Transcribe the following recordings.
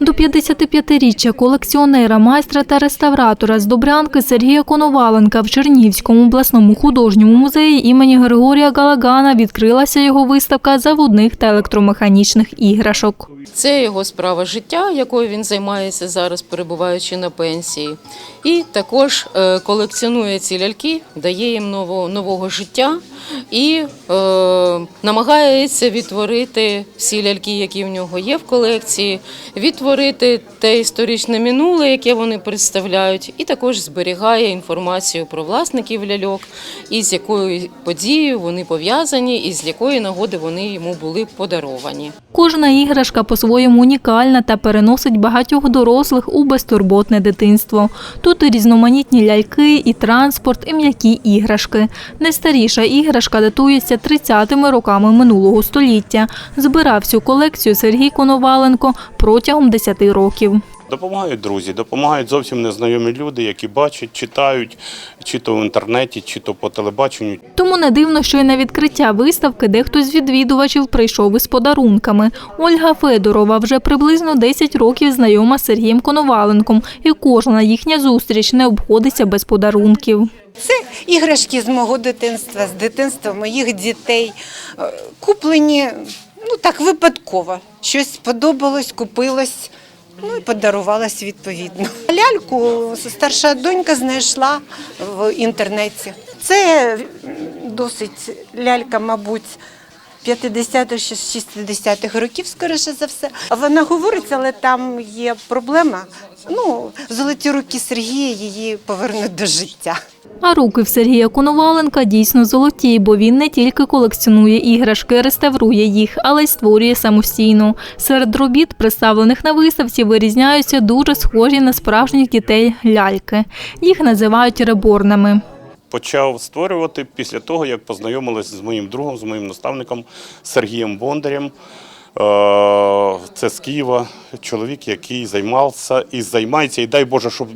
55-річчя колекціонера, майстра та реставратора з Добрянки Сергія Коноваленка в Чернігівському обласному художньому музеї імені Григорія Галагана відкрилася його виставка заводних та електромеханічних іграшок. Це його справа життя, якою він займається зараз, перебуваючи на пенсії. І також е, колекціонує ці ляльки, дає їм нового, нового життя і е, намагається відтворити всі ляльки, які в нього є в колекції, відтворити те історичне минуле, яке вони представляють, і також зберігає інформацію про власників ляльок, і з якою подією вони пов'язані, і з якої нагоди вони йому були подаровані. Кожна іграшка по-своєму унікальна та переносить багатьох дорослих у безтурботне дитинство. Тут і різноманітні ляльки, і транспорт, і м'які іграшки. Найстаріша іграшка датується 30-ми роками минулого століття. Збирав цю колекцію Сергій Коноваленко протягом 10 років. Допомагають друзі, допомагають зовсім незнайомі люди, які бачать, читають, чи то в інтернеті, чи то по телебаченню. Тому не дивно, що й на відкриття виставки дехто з відвідувачів прийшов із подарунками. Ольга Федорова вже приблизно 10 років знайома з Сергієм Коноваленком, і кожна їхня зустріч не обходиться без подарунків. Це іграшки з мого дитинства, з дитинства моїх дітей. Е, Куплені ну так випадково. Щось сподобалось, купилось. Ну і подарувалась відповідно. Ляльку старша донька знайшла в інтернеті. Це досить лялька, мабуть, 50-х, 60-х років, скоріше за все. Вона говорить, але там є проблема. Ну, золоті руки Сергія її повернуть до життя. А руки в Сергія Коноваленка дійсно золоті, бо він не тільки колекціонує іграшки, реставрує їх, але й створює самостійно. Серед робіт, представлених на виставці, вирізняються дуже схожі на справжніх дітей ляльки. Їх називають реборнами. Почав створювати після того, як познайомилися з моїм другом, з моїм наставником Сергієм Бондарем. Е, Це з Києва чоловік, який займався і займається, і дай Боже, щоб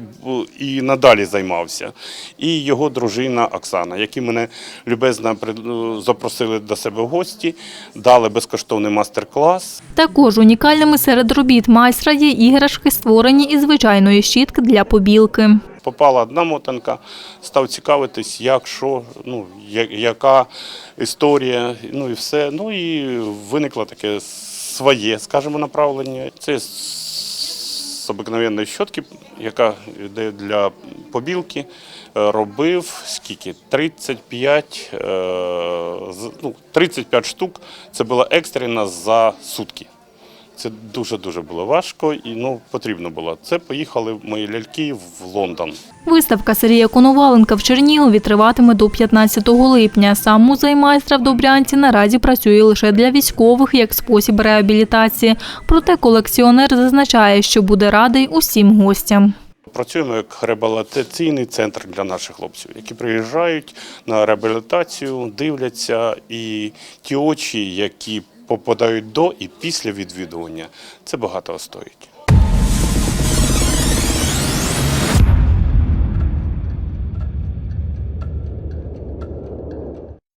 і надалі займався. І його дружина Оксана, які мене любезно пред- запросили до себе в гості, дали безкоштовний мастер-клас. Також унікальними серед робіт майстра є іграшки, створені із звичайної щітки для побілки. Попала одна мотанка, став цікавитись, як що, ну, яка історія, ну і все. Ну і виникло таке своє, скажімо, направлення. Це з обикновенної щотки, яка йде для побілки. Е, Робив скільки? 35, е, ну, 35 штук. Це було екстрено за сутки. Це дуже-дуже було важко і ну, потрібно було. Це поїхали мої ляльки в Лондон. Виставка Сергія Коноваленка в Чернігові триватиме до 15 липня. Сам музей майстра в Добрянці наразі працює лише для військових як спосіб реабілітації. Проте колекціонер зазначає, що буде радий усім гостям. Працюємо як реабілітаційний центр для наших хлопців, які приїжджають на реабілітацію, дивляться, і ті очі, які попадають до і після відвідування, це багато стоїть.